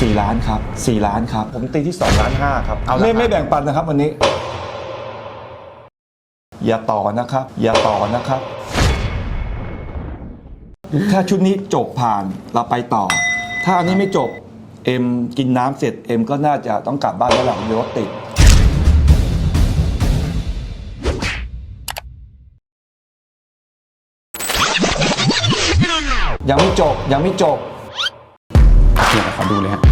สี่ล้านครับสี่ล้านครับ ผมตีที่ 2 ล้านห้าครับเอาไม่ไม่แบ่งปันนะครับวันนี้ อย่าต่อนะครับ อย่าต่อนะครับ ถ้าชุดนี้จบผ่านเราไปต่อ ถ้าอันนี้ไม่จบเอ็มกินน้ำเสร็จเอ็มก็น่าจะต้องกลับบ้านแล้วหลังรถติดยังไม่จบยังไม่จบเดี๋ยวขอดูเลยฮะ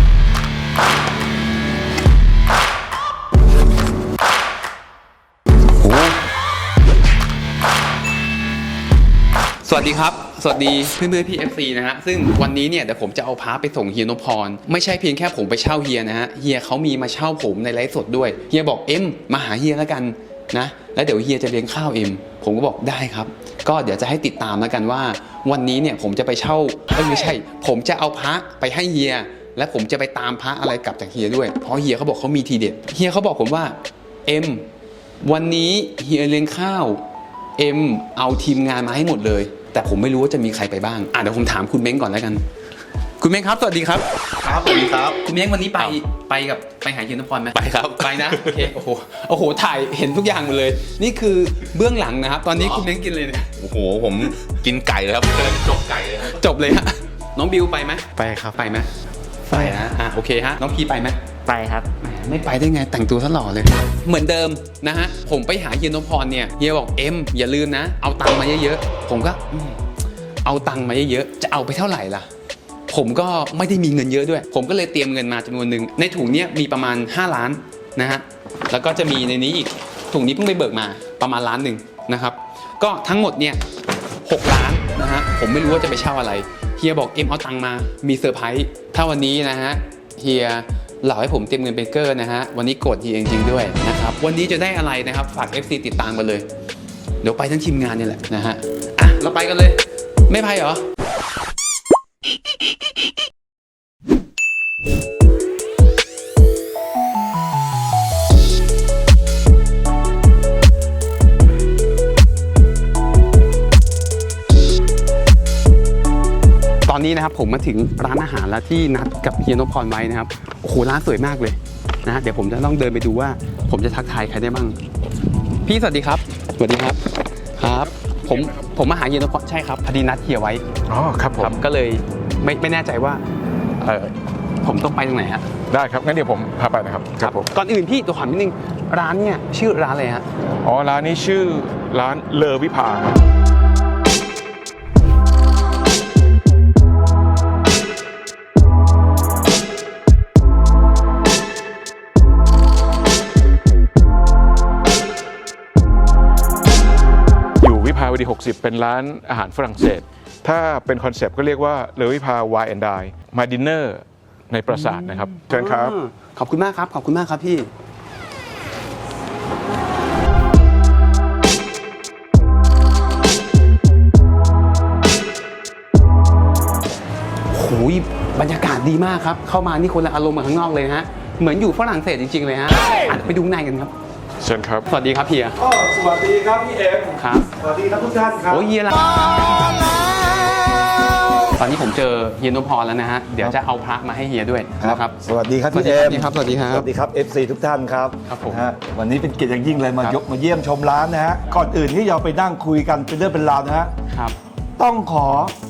วัสดีครับ สวัสดีเพื่อนเพื่อนๆพี่ FC นะฮะ ซึ่งวันนี้เนี่ยเดี๋ยวผมจะเอาพาไปส่งเฮียนพร ไม่ใช่เพียงแค่ผมไปเช่าเฮียนะฮะ เฮียเขามีมาเช่าผมในไลฟ์สดด้วย เฮียบอกเอ็มมาหาเฮียแล้วกันนะ แล้วเดี๋ยวเฮียจะเลี้ยงข้าวเอ็ม ผมก็บอกได้ครับ ก็เดี๋ยวจะให้ติดตามแล้วกันว่า วันนี้เนี่ยผมจะไปเช่าไม่ใช่ ผมจะเอาพระไปให้เฮีย และผมจะไปตามพระอะไรกลับจากเฮียด้วย เพราะเฮียเขาบอกเขามีทีเด็ด เฮียเขาบอกผมว่าเอ็มวันนี้เฮียเลี้ยงข้าวเอ็มเอาทีมงานมาให้หมดเลย แต่ผมไม่รู้ว่าจะมีใครไปบ้างอะเดี๋ยวผมถามคุณเม้งก่อนแล้วกัน คุณเม้งครับ สวัสดีครับ ครับสวัสดีครับ คุณเม้งวันนี้ไปไปกับไปหาเฮียนพรไหมไปครับ ไปนะโอเคโอ้โหโอ้โหถ่ายเห็นทุกอย่างหมดเลย นี่คือเบื้องหลังนะครับ ตอนนี้คุณเม้งกินเลยเนี่ยโอ้โหผมกินไก่เลยครับกำลังจบไก่เลยครับจบเลยฮะน้องบิวไปไหมไปครับไปไหมไปนะอะโอเคฮะน้องพีไปไหมไปครับแหม ไม่ไปได้ไงแต่งตัวซะหล่อเลย เหมือนเดิมนะฮะ ผมไปหาเฮียนพพรเนี่ยเฮียบอกเอ็มอย่าลืมนะ เอาตังค์มาเยอะๆ ผมก็อืมเอาตังค์มาเยอะๆ จะเอาไปเท่าไหร่ล่ะ ผมก็ไม่ได้มีเงินเยอะด้วย ผมก็เลยเตรียมเงินมาจำนวนหนึ่ง ในถุงเนี้ยมีประมาณ 5 ล้านนะฮะ แล้วก็จะมีในนี้อีก ถุงนี้เพิ่งไปเบิกมาประมาณล้านหนึ่งนะครับ ก็ทั้งหมดเนี่ย6ล้านนะฮะ ผมไม่รู้ว่าจะไปเช่าอะไร เฮียบอกเอ็มเอาตังค์มา มีเซอร์ไพรส์ ถ้าวันนี้นะฮะ เฮีย เหล่าให้ผมเตรียมเงินเบเกอร์นะฮะ วันนี้โกรธเฮียจริงๆด้วยนะครับ วันนี้จะได้อะไรนะครับ ฝาก FC ติดตามกันเลย เดี๋ยวไปทั้งทีมงานเนี่ยแหละนะฮะ อะ เราไปกันเลย ไม่ไปเหรอ นนี้นะครับผมมาถึงร้านอาหารแล้วที่นัดกับเฮียนพพรไว้นะครับโอ้โหร้านสวยมากเลยนะฮะเดี๋ยวผมจะต้องเดินไปดูว่า ผมจะทักทายใครได้บ้างพี่สวัสดีครับสวัสดีครับครับ ผมผมมาหาเฮียนพพรใช่ครับพอดีนัดเฮียไว้อ๋อครับผมครับก็เลยไม่ไม่แน่ใจว่าเออผมต้องไปตรงไหนฮะได้ครับงั้นเดี๋ยวผมพาไปนะครับก่อนอื่นพี่ตัวขอนิดนึงร้านเนี่ยชื่อร้านอะไรฮะอ๋อร้านนี้ชื่อร้านเลอวิภาครับ วิภาวดี 60 เป็นร้านอาหารฝรั่งเศส ถ้าเป็นคอนเซปต์ก็เรียกว่าเลอวิภาวายแอนด์ไดมาดินเนอร์ในปราสาทนะครับเชิญครับอ่าขอบคุณมากครับ ขอบคุณมากครับพี่โหยบรรยากาศดีมากครับ เข้ามานี่คนละอารมณ์กับข้างนอกเลยฮะ เหมือนอยู่ฝรั่งเศสจริง ๆ เลยฮะอะไปดูข้างในกันครับ เชิญครับ สวัสดีครับเฮียก็สวัสดีครับพี่เอ็มครับ สวัสดีครับทุกท่านครับ โอ้ยเฮียละตอนนี้ผมเจอเฮียนพพรแล้วนะฮะ เดี๋ยวจะเอาพระมาให้เฮียด้วยนะครับ สวัสดีครับสวัสพี่ดีเอ็ครับมสวัสดีครับ สวัสดีครับ FC ทุกท่านครับครับผมนะฮะวันนี้เป็นเกียรติอย่างยิ่งเลยมาครับยกมาเยี่ยมชมร้านนะฮะ ก่อนอื่นที่เราไปนั่งคุยกันเป็นเรื่องเป็นราวนะฮะ ครับต้องขอ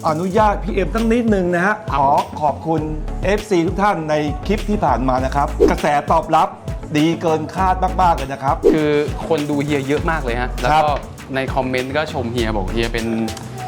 อนุญาตพี่เอ็มตั้งนิดนึงนะฮะ ขอขอบคุณ FC ทุกท่านในคลิปที่ผ่านมานะครับ กระแสตอบรับ ดีเกินคาดมากๆเลยนะครับ คือคนดูเฮียเยอะมากเลยฮะ แล้วครัก็บในคอมเมนต์ก็ชมเฮียบอกเฮียเป็น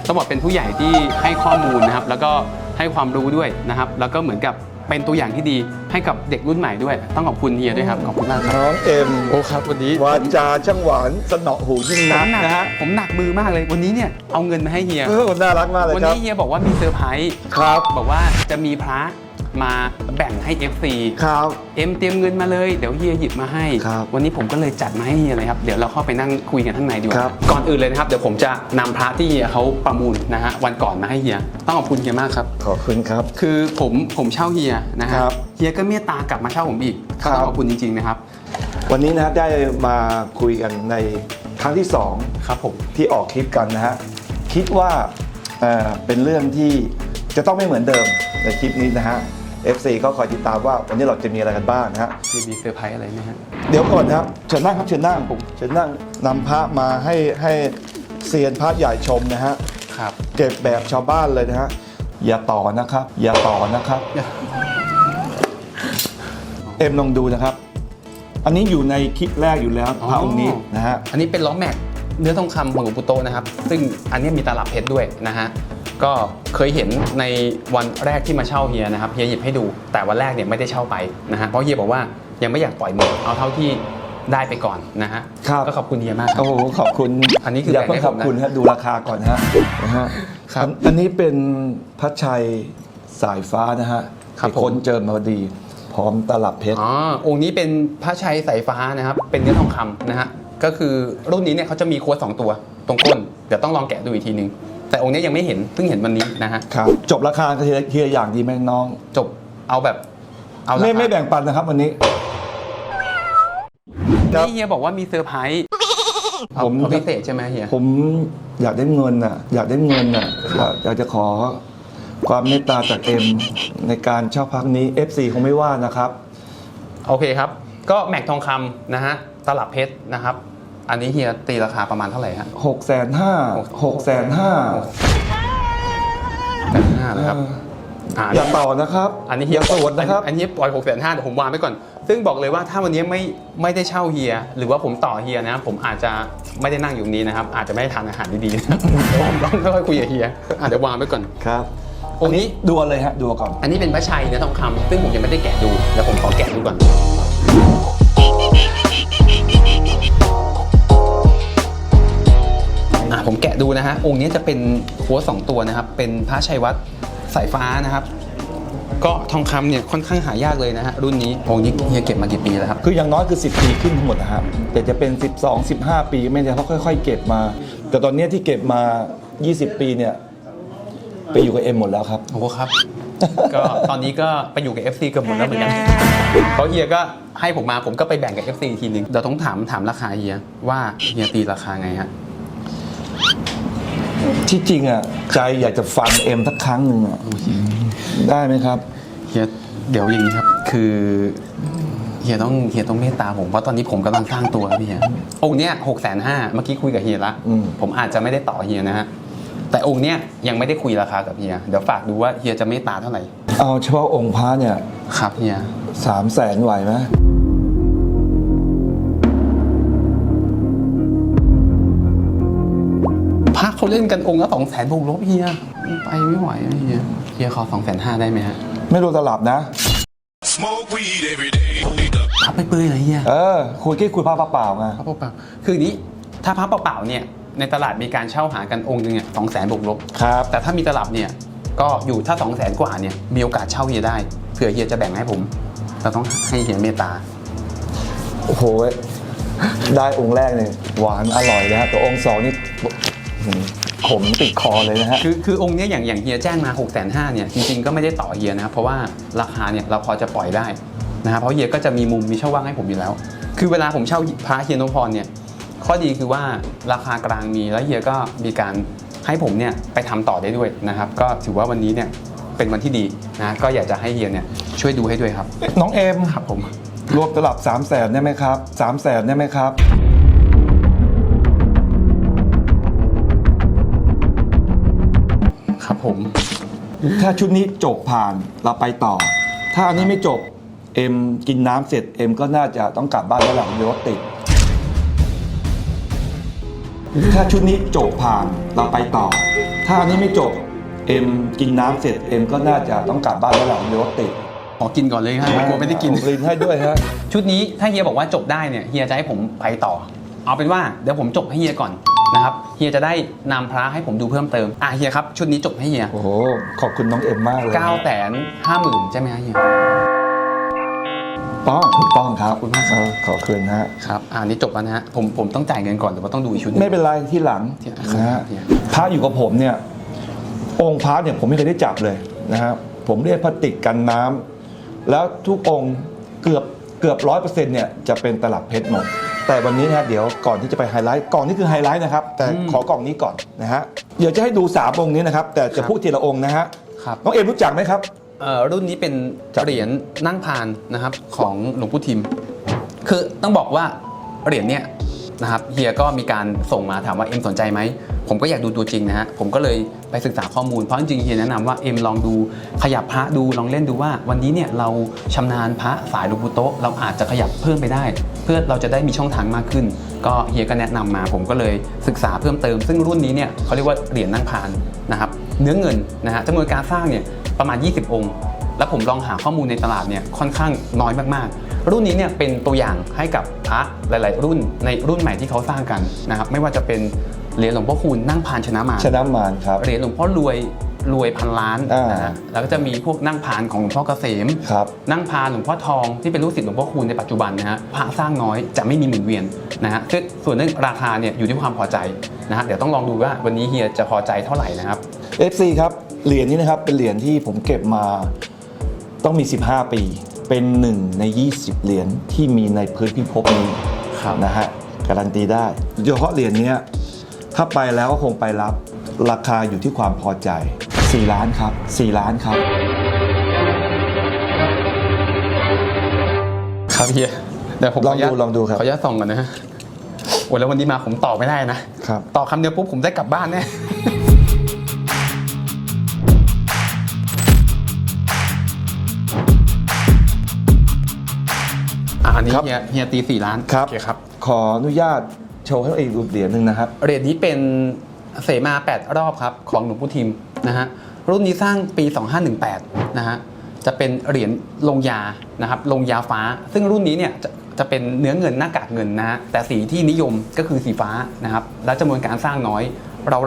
ต้องบอกเป็นผู้ใหญ่ที่ให้ข้อมูลนะครับ แล้วก็ให้ความรู้ด้วยนะครับ แล้วก็เหมือนกับเป็นตัวอย่างที่ดีให้กับเด็กรุ่นใหม่ด้วย ต้องขอบคุณเฮียด้วยครับ ขอบคุณมากครับ น้องเอ็มโอ้ครับวันนี้ วาจาช่างหวานสนอหูยิ่งผนักมหนักนะฮะผมหนักมือมากเลย วันนี้เนี่ยเอาเงินมาให้เฮีย เออน่ารักมากเลยวันครับ นี้เฮียบอกว่ามีเซอร์ไพรส์ครับ บอกว่าจะมีพระ มาแบ่งให้ FC ครับ เอ็มเตรียมเงินมาเลยเดี๋ยวเฮียหยิบมาให้ ครับวันนี้ผมก็เลยจัดมาให้เฮียเลยครับ เดี๋ยวเราเข้าไปนั่งคุยกันข้างในดีกครัว่าบก่อนอื่นเลยนะครับเดี๋ยวผมจะนำพระที่เฮียเขาประมูลนะฮะวันก่อนมาให้เฮียต้องขอบคุณเฮียมากครับ ขอบคุณครับ คือผมผมเช่าเฮียนะฮะครับเฮียก็เมตตากลับมาเช่าผมอีกครับ ต้องขอบคุณจริงๆนะครับวันนี้นะฮะได้มาคุยกันในครั้งที่สองครับผมที่ออกคลิปกันนะฮะคิดว่าเอ่อเป็นเรื่องที่จะต้องไม่เหมือนเดิมในคลิปนี้นะฮะ FC ก็คอยติดตามว่าวันนี้เราจะมีอะไรกันบ้างนะฮะ มีมีเซอร์ไพรส์อะไรไหมฮะ เดี๋ยวก่อนนะครับเชิญนั่งครับเชิญนั่งเชิญนั่งนำพระมาให้ให้เซียนพระใหญ่ชมนะฮะครับ เก็บแบบชาวบ้านเลยนะฮะอย่าต่อนะครับ อย่าต่อนะครับ เอ็มลองดูนะครับ อันนี้อยู่ในคลิปแรกอยู่แล้วพระองค์นี้นะฮะ อันนี้เป็นล้อแม็กเนื้อทองคำของหลวงปู่โตนะครับ ซึ่งอันนี้มีตลับเพชรด้วยนะฮะ ก็เคยเห็นในวันแรกที่มาเช่าเฮียนะครับเฮียหยิบให้ดูแต่วันแรกเนี่ยไม่ได้เช่าไปนะฮะเพราะเฮียบอกว่ายังไม่อยากปล่อยหมดเอาเท่าที่ได้ไปก่อนนะฮะครับ ก็ขอบคุณเฮียมากครัโอ้บโหขอบคุณอันนี้คืออย่าแบ่งเพิ่งให้ขผอบมนะคุณฮะดูราคาก่อนฮะนะฮะครับอันอันนี้เป็นพระชัยสายฟ้านะฮะครับไปค้นเจอมาพอดี พร้อมตลับเพชร อ๋อองค์นี้เป็นพระชัยสายฟ้านะครับ เป็นเนื้อทองคำนะฮะก็คือรุ่นนี้เนี่ยเขาจะมีโค้ดสองตัวตรงก้นเดี๋ยวต้องลองแกะดูอีกทีนึง แต่องค์นี้ยังไม่เห็นเพิ่งเห็นวันนี้นะฮะครับจบราคาทีละทีละอย่างดีไหมน้อง จบเอาแบบเอาราไม่คาไม่แบ่งปันนะครับวันนี้ ครับ นี่เฮียบอกว่ามีเซอร์ไพรส์เอาผม เอาพิเศษใช่ไหมเฮียผมอยากได้เงินน่ะอยากได้เงินน่ะอยากอยากจะขอความเมตตาจากเอ็มในการเช่าพักนี้ FC คงไม่ว่านะครับ โอเคครับ ก็แม็กทองคำนะฮะตลับเพชรนะครับ อันนี้เฮียตีราคาประมาณเท่าไหร่ฮะ6 5 0 0 0 0 6 5 0 0 0แปดห้านะครับอ่าอย่าต่อนะครับ อันนี้เฮียอย่าสวดนะครับ อันนี้ปล่อย6กแสนห้าเดี๋ยวผมวางไว้ก่อน ซึ่งบอกเลยว่าถ้าวันนี้ไม่ไม่ได้เช่าเฮีย หรือว่าผมต่อเฮียนะ ผมอาจจะไม่ได้นั่งอยู่ตรงนี้นะครับ อาจจะไม่ได้ทานอาหารดีๆนะครับผมต้องค่อยๆคุยกับเฮียอะเดี๋ยววางไว้ก่อน ครับองค์นี้ดูเอาเลยฮะดูเอาก่อน อันนี้เป็นพระชัยเนื้อทองคำซึ่งผมยังไม่ได้แกะดูเดี๋ยวผมขอแกะดูก่อน ผมแกะดูนะฮะ องค์นี้จะเป็นหัวสองตัวนะครับ เป็นพระชัยวัดสายฟ้านะครับ ก็ทองคำเนี่ยค่อนข้างหายากเลยนะฮะรุ่นนี้องค์นี้เฮียเก็บมากี่ปีแล้วครับ คืออย่างน้อยคือ 10 ปีขึ้นทั้งหมดนะครับแต่จะเป็น 12 15 ปีไม่ใช่เพราะค่อย ๆ เก็บมา แต่ตอนเนี้ยที่เก็บมา 20 ปีเนี่ยไปอยู่กับเอ็มหมดแล้วครับ โอ้โหครับ ก็ตอนนี้ก็ไปอยู่กับ FC เกือบหมดแล้วเหมือนกันเพราะเฮียก็ให้ผมมาผมก็ไปแบ่งกับ FC อีกทีนึงเดี๋ยวต้องถามถามราคาเฮียว่าเฮียตีราคาไงฮะ ที่จริงอะ ใจอยากจะฟันเอ็มสักครั้งหนึ่งอะได้ไหมครับ เฮียเดี๋ยวอย่างนี้ครับ คือเฮียต้องเฮียต้องเมตตาผมเพราะตอนนี้ผมกำลังสร้างตัวครับพี่เฮียองค์เนี้ยหกแสนห้าเมื่อกี้คุยกับเฮียละอืม ผมอาจจะไม่ได้ต่อเฮียนะฮะแต่องค์เนี้ยยังไม่ได้คุยราคากับเฮียเดี๋ยวฝากดูว่าเฮียจะเมตตาเท่าไหร่เอาเฉพาะองค์พระเนี่ยครับเฮียสามแสนไหวไหม เขาเล่นกันองค์ละสองแสนบวกลบเฮียไปไม่ไหวนะเฮียเฮียขอสองแสนห้าได้ไหมฮะไม่รู้ตลับนะ Smoke weed every day. พับไปเปื่อยเลยเฮียเออคุยแค่คุยผ้าเปล่าๆไงพระเปล่าๆคืออย่างนี้ถ้าพระเปล่าๆเนี่ยในตลาดมีการเช่าหากันองค์หนึงเนี่ยสองแสนบวกลบครับแต่ถ้ามีตลับเนี่ยก็อยู่ถ้า2 0 0แสนกว่าเนี่ยมีโอกาสเช่าเฮียได้เผื่อเฮียจะแบ่งให้ผม เราต้องให้เฮียเมตตาโอ้โหได้องค์แรกเนี่ยหวานอร่อยนะฮะแต่องค์สองนี่ หืมขมติดคอเลยนะฮะ คือคือองค์เนี้ยอย่างอย่างเฮียแจ้งมา6กแสนห้าเนี่ยจริงๆก็ไม่ได้ต่อเฮียนะครับเพราะว่าราคาเนี่ยเราพอจะปล่อยได้นะครับเพราะเฮียก็จะมีมุมมีช่องว่างให้ผมอยู่แล้ว คือเวลาผมเช่าพระเฮียนพพรเนี่ยข้อดีคือว่าราคากลางมีแล้วเฮียก็มีการให้ผมเนี่ยไปทำต่อได้ด้วยนะครับก็ถือว่าวันนี้เนี่ยเป็นวันที่ดีนะก็อยากจะให้เฮียเนี่ยช่วยดูให้ด้วยครับน้องเอ็มครับผม รวมตลับ3 0 0แสนได้ไหมครับ3 0 0แสนได้ไหมครับ ผม ถ้าชุดนี้จบผ่านเราไปต่อ ถ้าอันนี้ไม่จบเอ็มกินน้ำเสร็จเอ็มก็น่าจะต้องกลับบ้านแล้วหลังรถติด ถ้าชุดนี้จบผ่านเราไปต่อ ถ้าอันนี้ไม่จบเอ็มกินน้ำเสร็จเอ็มก็น่าจะต้องกลับบ้านแล้วหลังรถติดขอกินก่อนเลยครับกลัวไม่ได้กินลินให้ด้วยฮะชุดนี้ถ้าเฮียบอกว่าจบได้เนี่ยเฮียจะให้ผมไปต่อ เอาเป็นว่าเดี๋ยวผมจบให้เฮียก่อน นะครับเฮียจะได้นำพระให้ผมดูเพิ่มเติมอะเฮียครับชุดนี้จบให้เฮียโอ้โห ขอบคุณน้องเอ็มมากเลย9ก้าแสนห้าหมื่นใช่ไหมฮะเฮียต้องถูกต้องครับขอบคุณมากครับ เออขอคืนฮะ ครับอ่านี่จบแล้วนะฮะผมผมต้องจ่ายเงินก่อนหรือว่าต้องดูอีกชุดหนึงไม่เป็นไรที่หลังที่หลังนะฮะเนี่ยพระอยู่กับผมเนี่ย องค์พระเนี่ยผมไม่เคยได้จับเลยนะฮะผมเรียกพลาสติกกันน้ำแล้วทุกองค์เกือบเกือบร้อยเปอร์เซ็นต์เนี่ยจะเป็นตลับเพชรหมด แต่วันนี้นะฮะเดี๋ยวก่อนที่จะไปไฮไลท์กล่องนี้คือไฮไลท์นะครับ แต่ขอกล่องนี้ก่อนนะฮะเดี๋ยวจะให้ดูสามองค์นี้นะครับ แต่จะพูดทีละองค์นะฮะครับน้องเอ็มรู้จักไหมครับ เอ่อรุ่นนี้เป็นเหรียญนั่งพานนะครับของหลวงปู่ทิม คือต้องบอกว่าเหรียญเนี่ยนะครับเฮียก็มีการส่งมาถามว่าเอ็มสนใจไหม ผมก็อยากดูตัวจริงนะฮะ ผมก็เลยไปศึกษาข้อมูล เพราะจริงๆเฮียแนะนำว่าเอ็มลองดูขยับพระดูลองเล่นดูว่า วันนี้เนี่ยเราชำนาญพระสายลวงปู่โตะเราอาจจะขยับเพิ่มไปได้ เพื่อเราจะได้มีช่องทางมากขึ้น ก็เฮียก็แนะนำมา ผมก็เลยศึกษาเพิ่มเติม ซึ่งรุ่นนี้เนี่ยเขาเรียกว่าเหรียญนั่งพานนะครับเนื้อเงินนะฮะจำนวนการสร้างเนี่ยประมาณ 20 องค์ แล้วผมลองหาข้อมูลในตลาดเนี่ยค่อนข้างน้อยมากๆ รุ่นนี้เนี่ยเป็นตัวอย่างให้กับพระหลาย ๆ รุ่นในรุ่นใหม่ที่เขาสร้างกันนะครับไม่ว่าจะเป็น เหรียญหลวงพ่อคูณนั่งพานชนะมารชนะมารครับเหรียญหลวงพ่อรวยรวยพันล้านอ่านนะฮะแล้วก็จะมีพวกนั่งพานของหลวงพ่อเกษมครับนั่งพานหลวงพ่อทองที่เป็นลูกศิษย์หลวงพ่อคูณในปัจจุบันนะฮะพระสร้างน้อยจะไม่มีหมุนเวียนนะฮะซึ่งส่วนเรื่องราคาเนี่ยอยู่ที่ความพอใจนะฮะเดี๋ยวต้องลองดูว่าวันนี้เฮียจะพอใจเท่าไหร่นะครับ FC ครับเหรียญนี้นะครับเป็นเหรียญที่ผมเก็บมาต้องมี 15 ปี เป็นหนึ่งใน 20 เหรียญที่มีในพื้นพิภพนี้ครับนะฮะการันตีได้โดยเฉพาะเหรียญเนี้ย ถ้าไปแล้วก็คงไปรับ ราคาอยู่ที่ความพอใจ 4 ล้านครับ 4 ล้านครับ ครับเฮียเดี๋ยวผมลองดูขนุญาตลองดูครับ ขออนุญาตส่องก่อนนะฮะโอ้แล้ววันนี้มาผมตอบไม่ได้นะครับต่อคำเดียวปุ๊บผมได้กลับบ้านแน่ อะอันนี้ครับ เฮียเฮียตีสี่ล้านครับโอเคครับ ขออนุญาต โชว์ให้ตัวเองดูเหรียญหนึ่งนะครับ เหรียญนี้เป็นเสมา 8 รอบครับ ของหลวงปู่ทิมนะฮะรุ่นนี้สร้างปี 2518 นะฮะจะเป็นเหรียญลงยานะครับลงยาฟ้า ซึ่งรุ่นนี้เนี่ยจะจะเป็นเนื้อเงินหน้ากากเงินนะฮะแต่สีที่นิยมก็คือสีฟ้านะครับและจำนวนการสร้างน้อย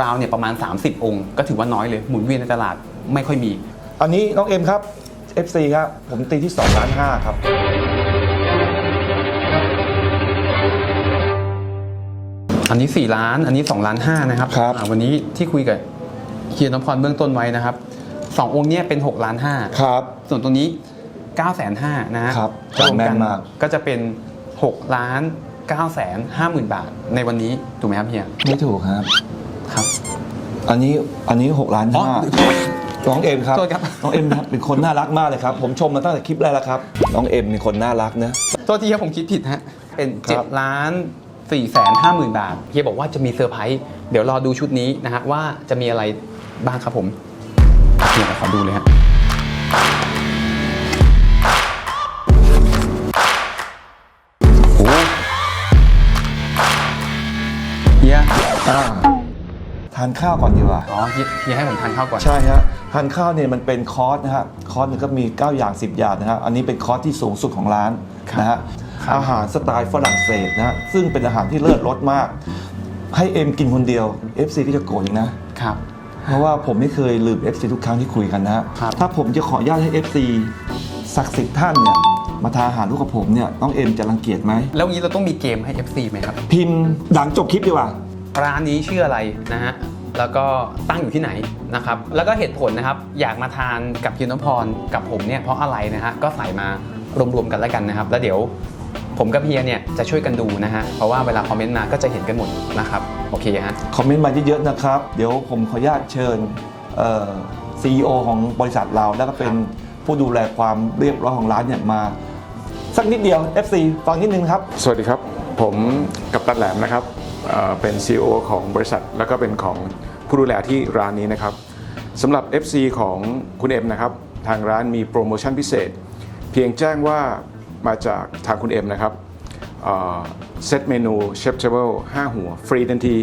ราวๆเนี่ยประมาณ 30 องค์ ก็ถือว่าน้อยเลยหมุนเวียนในตลาดไม่ค่อยมี อันนี้น้องเอ็มครับ FC ครับ ผมตีที่2ล้าน5ครับ อันนี้ 4 ล้าน อันนี้2ล้าน5นะครับครับ อ่าวันนี้ที่คุยกับเฮียน้ำพรเบื้องต้นไว้นะครับสององค์เนี้เป็น6ล้าน5ครับ ส่วนตรงนี้9 5 0 0 0นะฮะครับรวมแม่กันนมาก ก็จะเป็น6ล้าน9แสน5หมื่นบาทในวันนี้ถูกไหมครับเฮียไม่ถูกครับ ครับ อันนี้อันนี้6ล้านอ๋อห้าน้องเอ็มครับโทษครับ น้องเอ็มนะครับเป็นคนน่ารักมากเลยครับ ผมชมมาตั้งแต่คลิปแรกแล้วครับ น้องเอ็มเป็นคนน่ารักนะตัวที่เฮียผมคิดผิดฮะเป็นครับ 7ล้าน 4แสน5หมื่นบาทเฮียบอกว่าจะมีเซอร์ไพรส์เดี๋ยวรอดูชุดนี้นะฮะว่าจะมีอะไรบ้างครับผมเฮียขอดูเลยฮะโอ้เฮียอ่าทานข้าวก่อนดีกว่า อ๋อเฮียเฮียให้ผมทานข้าวก่อนใช่ฮะทานข้าวเนี่ยมันเป็นคอร์สนะฮะ คอร์สหนึงก็มี 9 อย่าง 10 อย่างนะฮะ อันนี้เป็นคอร์สที่สูงสุดของร้านนะฮะ อาหารสไตล์ฝรั่งเศสนะฮะซึ่งเป็นอาหารที่เลิศรสมาก ให้เอ็มกินคนเดียว FC ก็จะโกรธอีกนะครับ เพราะว่าผมไม่เคยลืม FC ทุกครั้งที่คุยกันนะฮะครับ ถ้าผมจะขออนุญาตให้ FC ศักดิ์สิทธิ์ท่านเนี่ยมาทานอาหารร่วมกับผมเนี่ยน้องเอ็มจะรังเกียจไหมแล้วงี้เราต้องมีเกมให้ FC ไหมครับ พิมพ์หลังจบคลิปดีกว่า ร้านนี้ชื่ออะไรนะฮะ แล้วก็ตั้งอยู่ที่ไหนนะครับ แล้วก็เหตุผลนะครับ อยากมาทานกับเฮียนพรกับผมเนี่ยเพราะอะไรนะฮะ ก็ใส่มารวมๆกันแล้วกันนะครับ แล้วเดี๋ยว ผมกับเฮียเนี่ยจะช่วยกันดูนะฮะ เพราะว่าเวลาคอมเมนต์มาก็จะเห็นกันหมดนะครับ โอเคฮะ คอมเมนต์มาเยอะๆนะครับ เดี๋ยวผมขออนุญาตเชิญเอ่อ CEO ของบริษัทเรา แล้วก็เป็นผู้ดูแลความเรียบร้อยของร้านเนี่ยมา สักนิดเดียว FC ฟังนิดนึงครับ สวัสดีครับ ผมกัปตันแหลมนะครับเอ่อเป็น CEO ของบริษัท แล้วก็เป็นของผู้ดูแลที่ร้านนี้นะครับสำหรับ FC ของคุณเอ็มนะครับ ทางร้านมีโปรโมชั่นพิเศษ เพียงแจ้งว่า มาจากทางคุณเอ็มนะครับเซตเมนูเชฟเทเบิล5หัว ฟรีทันที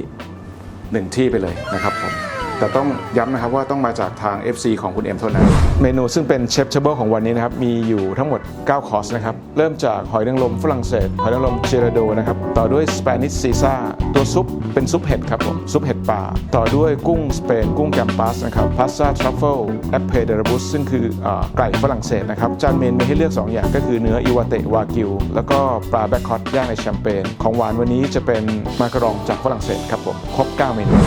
1 ที่ไปเลยนะครับผม แต่ต้องย้ำนะครับว่าต้องมาจากทาง FC ของคุณเอ็มเท่านั้น เมนูซึ่งเป็นเชฟเทเบิลของวันนี้นะครับ มีอยู่ทั้งหมด 9 คอร์สนะครับ เริ่มจากหอยนางรมฝรั่งเศส หอยนางรมเจราโดนะครับ ต่อด้วยสเปนิชซีซ่า ตัวซุปเป็นซุปเห็ดครับผม ซุปเห็ดป่า ต่อด้วยกุ้งสเปน กุ้งแกมปัสนะครับพาสต้าทรัฟเฟิลแอปเพเดรบุสซึ่งคือเอ่อไก่ฝรั่งเศสนะครับ จานเมนมีให้เลือก 2 อย่างก็คือเนื้ออิวาเตะวากิว แล้วก็ปลาแบคคอตย่างในแชมเปญ ของหวานวันนี้จะเป็นมาการองจากฝรั่งเศสครับผม ครบ 9 เมนู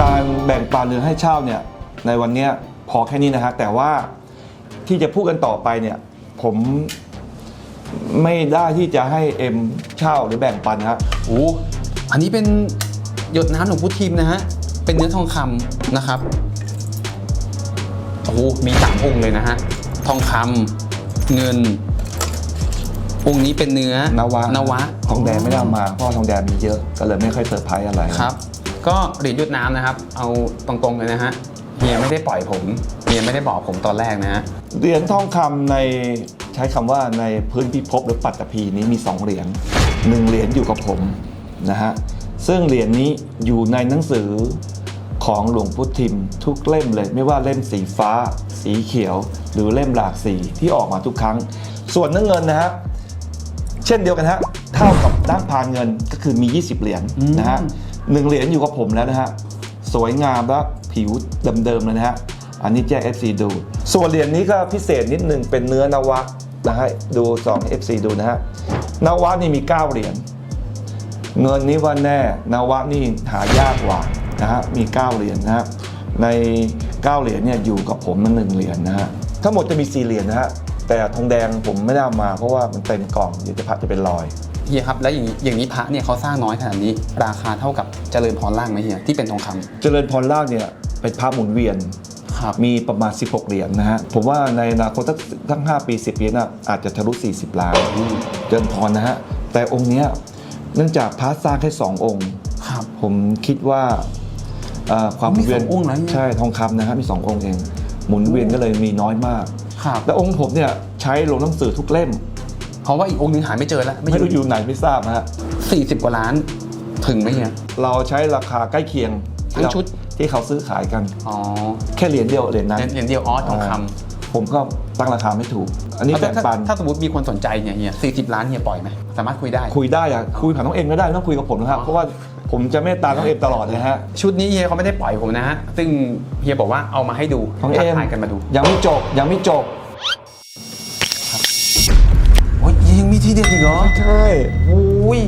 การแบ่งปันหรือให้เช่าเนี่ยในวันนี้พอแค่นี้นะฮะแต่ว่าที่จะพูดกันต่อไปเนี่ยผมไม่ได้ที่จะให้เอ็มเช่าหรือแบ่งปันนะฮะโอ้อันนี้เป็นหยดน้ำหลวงพุทิมนะฮะ เป็นเนื้อทองคำนะครับ โอ้มีสามองค์เลยนะฮะ ทองคำเงิน องค์นี้เป็นเนื้อนวะนวะทองแดงไม่ได้เอามาเพราะว่าทองแดงมีเยอะก็เลยไม่ค่อยเซอร์ไพรส์อะไรครับ ก็เหรียญหยดน้ำนะครับ เอาตรงๆเลยนะฮะเฮียไม่ได้ปล่อยผมเฮียไม่ได้บอกผมตอนแรกนะฮะเหรียญทองคำในใช้คำว่าในพื้นพิภพหรือปัตตภีนี้มี 2 เหรียญหนึ่งเหรียญอยู่กับผมนะฮะซึ่งเหรียญนี้อยู่ในหนังสือของหลวงพุทธิมทุกเล่มเลยไม่ว่าเล่มสีฟ้า สีเขียว หรือเล่มหลากสีที่ออกมาทุกครั้ง ส่วนเนื้อเงินนะฮะเช่นเดียวกันฮะเท่ากับด้านพานเงินก็คือมี 20 เหรียญนะฮะหนึ่งเหรียญอยู่กับผมแล้วนะฮะสวยงามและผิวเดิมๆเลยนะฮะอันนี้แจ้ FC ดู ส่วนเหรียญนี้ก็พิเศษนิดนึงเป็นเนื้อนวะนะฮะดู 2 FC ดูนะฮะนวะนี่มี 9 เหรียญเงินนี้ว่าแน่นวะนี่หายากกว่านะฮะมี 9 เหรียญนะฮะใน 9 เหรียญเนี่ยอยู่กับผมมันหนึ่งเหรียญนะฮะทั้งหมดจะมี 4 เหรียญนะฮะ แต่ทองแดงผมไม่ได้เอามาเพราะว่ามันเต็มกล่องเดี๋ยวจะพัดจะเป็นรอย เฮียครับแล้วอย่างนี้อย่างนี้พระเนี่ยเขาสร้างน้อยขนาดนี้ ราคาเท่ากับเจริญพรล่างไหมเฮียที่เป็นทองคำเจริญพรล่างเนี่ยเป็นพระหมุนเวียน ครับมีประมาณ 16 เหรียญนะฮะ ผมว่าในอนาคตทั้งทั้ง 5 ปี 10ปีน่ะอาจจะทะลุ 40 ล้านเจริญพรนะฮะ แต่องค์เนี้ยเนื่องจากพระสร้างแค่ 2 องค์ ครับ ผมคิดว่าเอ่อความหมุนเวียนมีสององค์เหรอเนี่ย ใช่ทองคำนะฮะมี 2 องค์เอง หมุนเวียนก็เลยมีน้อยมาก ครับ และองค์ผมเนี่ยใช้ลงหนังสือทุกเล่ม เพราะว่าอีกองค์นึงหาไม่เจอแล้ว ไม่รู้อยู่ไหนไม่ทราบนะฮะสี่สิบกว่าล้านถึงไหมเฮียเราใช้ราคาใกล้เคียงทั้งชุด ที่เขาซื้อขายกัน อ๋อ แค่เหรียญเดียวเหรียญนั้นเหรียญเดียวอ๋อทองคผมก็ตั้งราคาไม่ถูก อันำนี้เอาแบ่งถ้าปัน ถ้าสมมติมีคนสนใจเนี่ยเฮียสี่สิบล้านเฮียปล่อยไหมสามารถคุยได้ คุยได้อะคุยผ่านน้องเอ็มก็ได้ไม่ต้องคุยกับผมนะครับ เพราะว่า ผมจะเมตตาน้องเอ็มตลอดเลยฮะ ชุดนี้เฮียเขาไม่ได้ปล่อยผมนะฮะ ซึ่งเฮียบอกว่าเอามาให้ดูน้องทัเอ็มทายกันมาดู ยังไม่จบยังไม่จบโอ้ยยังมีที่เด็ดอีกเหรอใช่ โอ้ย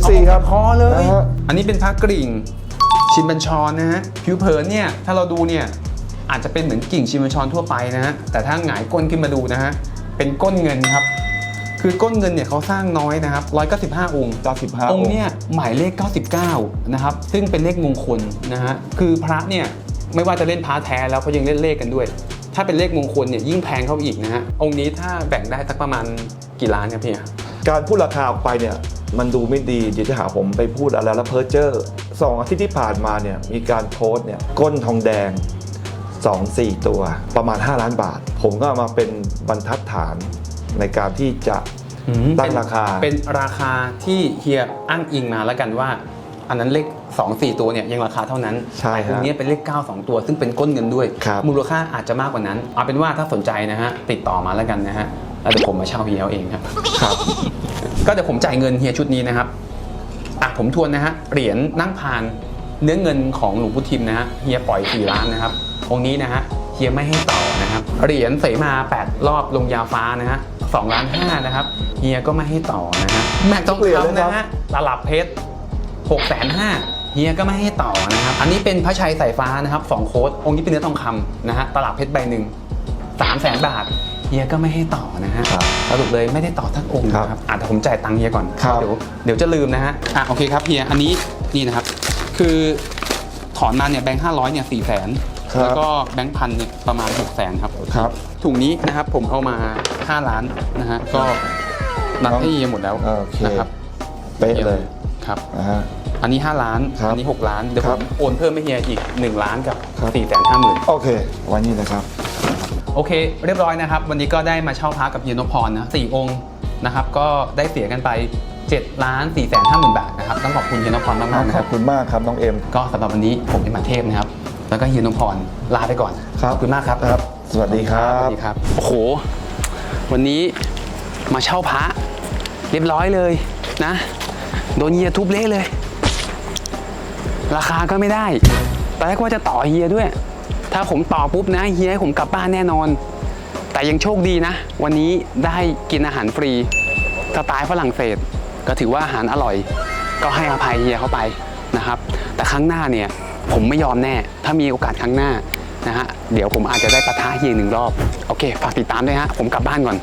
FC าครับคอเลย นะฮะ อันนี้เป็นพระกริ่ง ชินบัญชรนะฮะผิวเผินเนี่ยถ้าเราดูเนี่ยอาจจะเป็นเหมือนกิ่งชินบัญชรทั่วไปนะฮะแต่ถ้าหงายก้นขึ้นมาดูนะฮะเป็นก้นเงินครับ คือก้นเงินเนี่ยเขาสร้างน้อยนะครับ 195 องค์ 95 องค์เนี่ยหมายเลข 99 นะครับ ซึ่งเป็นเลขมงคลนะฮะ คือพระเนี่ยไม่ว่าจะเล่นพระแท้แล้วเขายังเล่นเลขกันด้วย ถ้าเป็นเลขมงคลเนี่ยยิ่งแพงเข้าไปอีกนะฮะ องค์นี้ถ้าแบ่งได้สักประมาณกี่ล้านครับพี่อะการพูดราคาออกไปเนี่ยมันดูไม่ดีเดี๋ยวจะหาผมไปพูดอะไรแล้วเพ้อเจอร์สองอาทิตย์ที่ผ่านมาเนี่ยมีการโพสต์เนี่ยก้นทองแดง 2 4 ตัวประมาณ 5 ล้านบาท ผมก็เอามาเป็นบรรทัดฐาน ในการที่จะตั้งราคา เป็นราคาที่เฮียอ้างอิงมาแล้วกันว่า อันนั้นเลข2 4 ตัวเนี่ยยังราคาเท่านั้นใช่แต่ฮะองค์นี้เป็นเลข 9 2 ตัว ซึ่งเป็นก้นเงินด้วยครับมูลค่าอาจจะมากกว่านั้น เอาเป็นว่าถ้าสนใจนะฮะติดต่อมาแล้วกันนะฮะแล้วเดี๋ยวผมมาเช่าเฮียเอาเองครับครับ ก็เดี๋ยวผมจ่ายเงินเฮียชุดนี้นะครับอะผมทวนนะฮะเหรียญนั่งพานเนื้อเงินของหลวงพุทิมนะฮะเฮียปล่อย4ล้านนะครับองค์นี้นะฮะเฮียไม่ให้ต่อนะครับเหรียญเสมา 8 รอบลงยาฟ้านะฮะ 2ล้าน5นะครับเฮียก็ไม่ให้ต่อนะฮะแม็กทองเหรียญเลยคำครับนะฮะตลับเพชร6แสนห้าเฮียก็ไม่ให้ต่อนะครับ อันนี้เป็นพระชัยสายฟ้านะครับสองโค้ดองค์นี้เป็นเนื้อทองคำนะฮะตลับเพชรใบหนึ่งสามแสนบาทเฮียก็ไม่ให้ต่อนะฮะครับสรุปเลยไม่ได้ต่อทั้งองค์ครับนะครับอะแต่ผมจ่ายตังค์เฮียก่อนครับเดี๋ยวเดี๋ยวจะลืมนะฮะอะโอเคครับเฮียอันนี้นี่นะครับ คือถอนมาเนี่ยแบงค์ห้าร้อยเนี่ยสี่แสนครับแล้วก็แบงค์พันเนี่ยประมาณหกแสนครับครับถุงนี้นะครับผมเอามา 5 ล้านนะฮะก็นับให้เฮียหมดแล้วโอเคนะครับเป๊ะเลยครับนะฮะอันนี้ 5 ล้านครับอันี้ 6 ล้าน เดี๋ยวคผรับมโอนเพิ่มให้เฮียอีก 1 ล้านกับครับ4 5 0 0 0 0โอเคไวันนี้นะครับ โอเค เรียบร้อยนะครับ วันนี้ก็ได้มาเช่าพระกับเฮียนพพรนะสี่องค์นะครับ ก็ได้เสียกันไป7ล้าน4 5 0 0 0 0บาทนะครับ ต้องขอบคุณเฮียนพพรมากๆนะขคอรับบคุณมากครับ น้องเอ็ม ก็สำหรับวันนี้ผมเอ็มมาเทพนะครับ แล้วก็เฮียนพพรลาไปก่อนครับขอบคุณมากครับครับ สวัสดีครัสวับสดีครับโอ้โห วันนี้มาเช่าพระเรียบร้อยเลยนะ โดนเฮียทุบเละเลย ราคาก็ไม่ได้ตอนแรกว่าจะต่อเฮียด้วย ถ้าผมต่อปุ๊บนะเฮียให้ผมกลับบ้านแน่นอน แต่ยังโชคดีนะ วันนี้ได้กินอาหารฟรีสไตล์ฝรั่งเศส ก็ถือว่าอาหารอร่อย ก็ให้อภัยเฮียเข้าไปนะครับ แต่ครั้งหน้าเนี่ยผมไม่ยอมแน่ ถ้ามีโอกาสครั้งหน้า นะฮะเดี๋ยวผมอาจจะได้ปะทะเฮียหนึ่งรอบ โอเค ฝากติดตามด้วยฮะผมกลับบ้านก่อน